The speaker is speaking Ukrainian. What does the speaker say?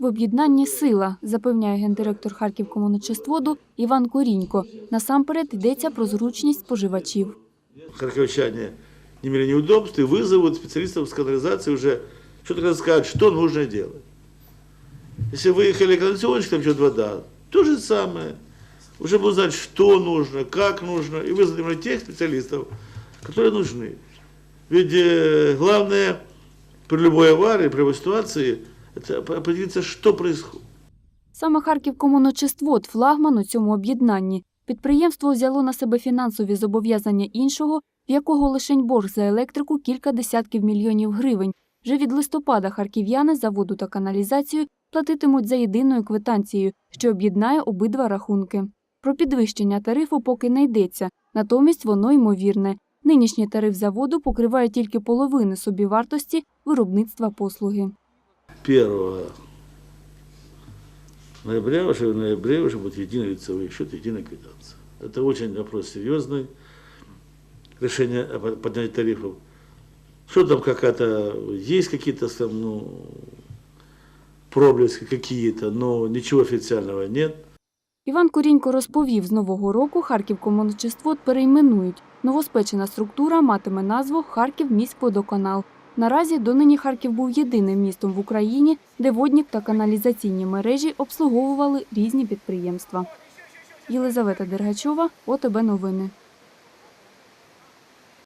В об'єднанні сила, запевняє гендиректор Харківкомуночистводу Іван Корінько. Насамперед йдеться про зручність споживачів. харьковчане не имели неудобств и вызовут специалистов с канализации уже что-то расскажут, что нужно делать. Если выехали канализационщик, там идет вода, то же самое. Уже будут знать, что нужно, как нужно, и вызвать именно тех специалистов, которые нужны. Ведь э, главное при любой аварии, при любой ситуации, это определиться, что происходит. Саме Харківкомуночиствод – флагман у цьому об'єднанні. Підприємство взяло на себе фінансові зобов'язання іншого, в якого лишень борг за електрику кілька десятків мільйонів гривень. Вже від листопада харків'яни за воду та каналізацію платитимуть за єдиною квитанцією, що об'єднає обидва рахунки. Про підвищення тарифу поки не йдеться, натомість воно ймовірне. Нинішній тариф за воду покриває тільки половину собівартості виробництва послуги. 1 ноября, уже в ноябре уже будет единый лицевой счет, единая квитанция. Это очень вопрос серьезный. Решение о под- поднятии тарифов. Что там какая-то, есть какие-то там, ну, проблески какие-то, но ничего официального нет. Іван Корінько розповів, з нового року Харківкомуночиствод перейменують. Новоспечена структура матиме назву Харків міськводоканал. Наразі донині Харків був єдиним містом в Україні, де водні та каналізаційні мережі обслуговували різні підприємства. Єлизавета Дергачова, ОТБ Новини.